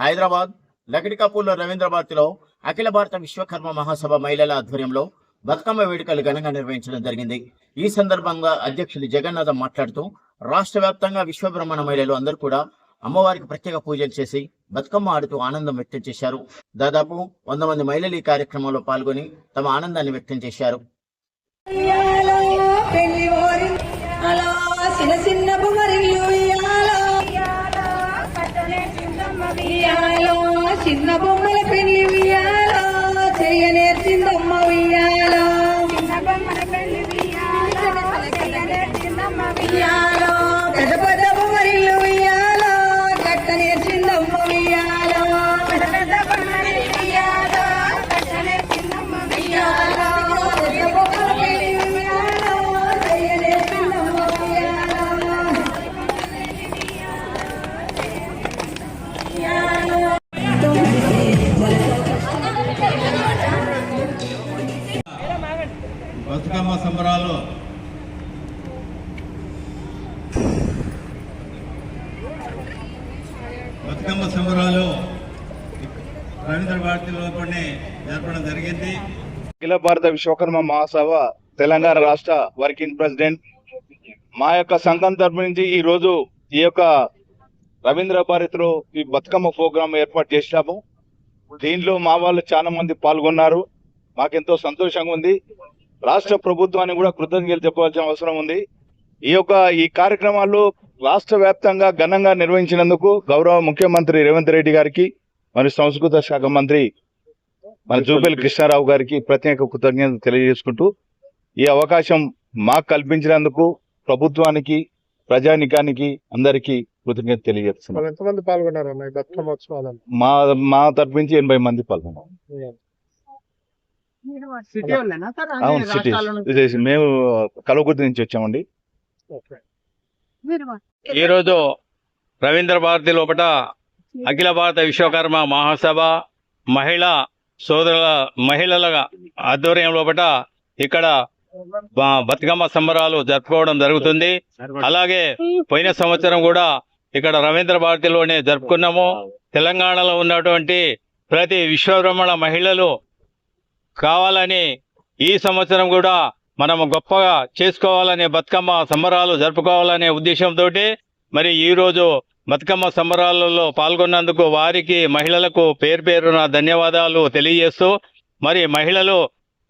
హైదరాబాద్ లకడికాపూర్లో రవీంద్రబాద్లో అఖిల భారత విశ్వకర్మ మహాసభ మహిళల ఆధ్వర్యంలో బతుకమ్మ వేడుకలు ఘనంగా నిర్వహించడం జరిగింది. ఈ సందర్భంగా అధ్యక్షులు జగన్నాథం మాట్లాడుతూ రాష్ట్ర వ్యాప్తంగా విశ్వబ్రహ్మణ మహిళలు అందరూ కూడా అమ్మవారికి ప్రత్యేక పూజలు చేసి బతుకమ్మ ఆడుతూ ఆనందం వ్యక్తం చేశారు. దాదాపు వంద మంది మహిళలు ఈ కార్యక్రమంలో పాల్గొని తమ ఆనందాన్ని వ్యక్తం చేశారు. ఉయ్యాలో చిన్న బొమ్మల పెళ్ళి ఉయ్యాలో చెయ్యనేర్చిందమ్మ బతుకమ్మ సంబరాలు బతుకమ్మ సంబరాలు రవీంద్ర భారతి లోపలనే జరపడం జరిగింది. అఖిల భారత విశ్వకర్మ మహాసభ తెలంగాణ రాష్ట్ర వర్కింగ్ ప్రెసిడెంట్. మా యొక్క సంఘం తరపు నుంచి ఈ రోజు ఈ యొక్క రవీంద్ర భారతిలో ఈ బతుకమ్మ ప్రోగ్రాం ఏర్పాటు చేసినాము. దీనిలో మా వాళ్ళు చాలా మంది పాల్గొన్నారు. మాకెంతో సంతోషంగా ఉంది. రాష్ట్ర ప్రభుత్వానికి కూడా కృతజ్ఞతలు చెప్పవలసిన అవసరం ఉంది. ఈ యొక్క ఈ కార్యక్రమాలు రాష్ట్ర వ్యాప్తంగా ఘనంగా నిర్వహించినందుకు గౌరవ ముఖ్యమంత్రి రేవంత్ రెడ్డి గారికి మరియు సంస్కృత శాఖ మంత్రి మన జూబెల్ కృష్ణారావు గారికి ప్రత్యేక కృతజ్ఞతలు తెలియజేసుకుంటూ ఈ అవకాశం మాకు కల్పించినందుకు ప్రభుత్వానికి ప్రజానికానికి అందరికీ కృతజ్ఞత తెలియజేస్తున్నాం. పాల్గొన్నారు మా మా తరపు నుంచి ఎనభై మంది పాల్గొన్నాం సిటీ వాళ్ళేనా సార్ అవును అన్ని సిటీ. రాష్ట్రాల నుంచి? మేము కలవకుర్తి నుంచి వచ్చామండి. ఈరోజు రవీంద్ర భారతి లోపల అఖిల భారత విశ్వకర్మ మహాసభ మహిళా సోదరుల మహిళల ఆధ్వర్యం లోపల ఇక్కడ బతుకమ్మ సంబరాలు జరుపుకోవడం జరుగుతుంది. అలాగే పోయిన సంవత్సరం కూడా ఇక్కడ రవీంద్ర భారతిలోనే జరుపుకున్నాము. తెలంగాణలో ఉన్నటువంటి ప్రతి విశ్వబ్రహ్మణ మహిళలు కావాలని ఈ సంవత్సరం కూడా మనం గొప్పగా చేసుకోవాలనే బతుకమ్మ సంబరాలు జరుపుకోవాలనే ఉద్దేశంతో మరి ఈ రోజు బతుకమ్మ సంబరాలలో పాల్గొన్నందుకు వారికి మహిళలకు పేరు పేరున ధన్యవాదాలు తెలియజేస్తూ మరి మహిళలు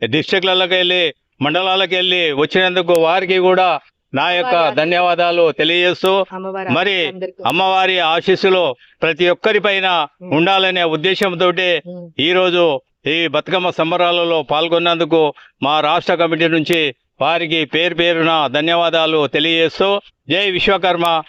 డిస్ట్రిక్ట్లకు వెళ్ళి మండలాలకు వెళ్ళి వచ్చినందుకు వారికి కూడా నా యొక్క ధన్యవాదాలు. తెలియజేస్తూ మరి అమ్మవారి ఆశీస్సులు ప్రతి ఒక్కరిపైన ఉండాలనే ఉద్దేశంతో ఈ రోజు ఈ బతుకమ్మ సంబరాలలో పాల్గొన్నందుకు మా రాష్ట్ర కమిటీ నుంచి వారికి పేరు పేరున ధన్యవాదాలు తెలియజేస్తూ జై విశ్వకర్మ.